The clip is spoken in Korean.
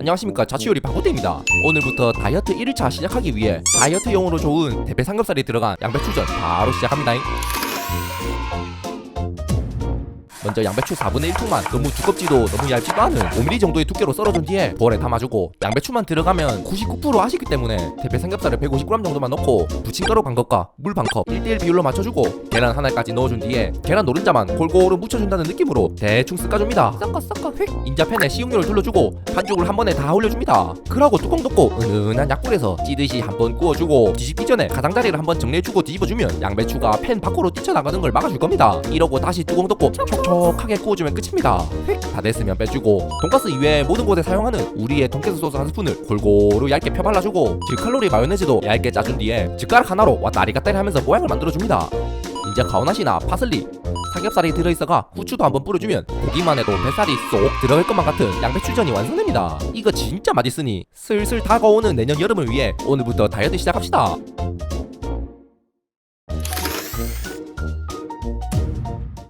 안녕하십니까. 자취요리 바보대입니다. 오늘부터 다이어트 1일차 시작하기 위해 다이어트용으로 좋은 대패 삼겹살이 들어간 양배추전 바로 시작합니다 먼저 양배추 4분의 1통만 너무 두껍지도 너무 얇지도 않은 5mm 정도의 두께로 썰어준 뒤에 볼에 담아주고 양배추만 들어가면 99% 아시기 때문에 대패 삼겹살을 150g 정도만 넣고 부침가루 반 컵과 물 반컵 1대1 비율로 맞춰주고 계란 하나까지 넣어준 뒤에 계란 노른자만 골고루 묻혀준다는 느낌으로 대충 섞어줍니다. 섞어 섞어 휙. 인자팬에 식용유를 둘러주고 반죽을 한 번에 다 올려줍니다. 그러고 뚜껑 덮고 은은한 약불에서 찌듯이 한 번 구워주고 뒤집기 전에 가장자리를 한 번 정리해주고 뒤집어주면 양배추가 팬 밖으로 뛰쳐나가는 걸 막아줄 겁니다. 이러고 다시 뚜껑 덮고 촉촉 하게 구워주면 끝입니다. 휙! 다 됐으면 빼주고 돈가스 이외에 모든 곳에 사용하는 우리의 돈가스 소스 한 스푼을 골고루 얇게 펴발라주고 질칼로리 마요네즈도 얇게 짜준 뒤에 젓가락 하나로 왔다리 갔다리 하면서 모양을 만들어줍니다. 이제 가오나시나 파슬리 삼겹살이 들어있어가 후추도 한번 뿌려주면 보기만 해도 뱃살이 쏙 들어갈 것만 같은 양배추전이 완성됩니다. 이거 진짜 맛있으니 슬슬 다가오는 내년 여름을 위해 오늘부터 다이어트 시작합시다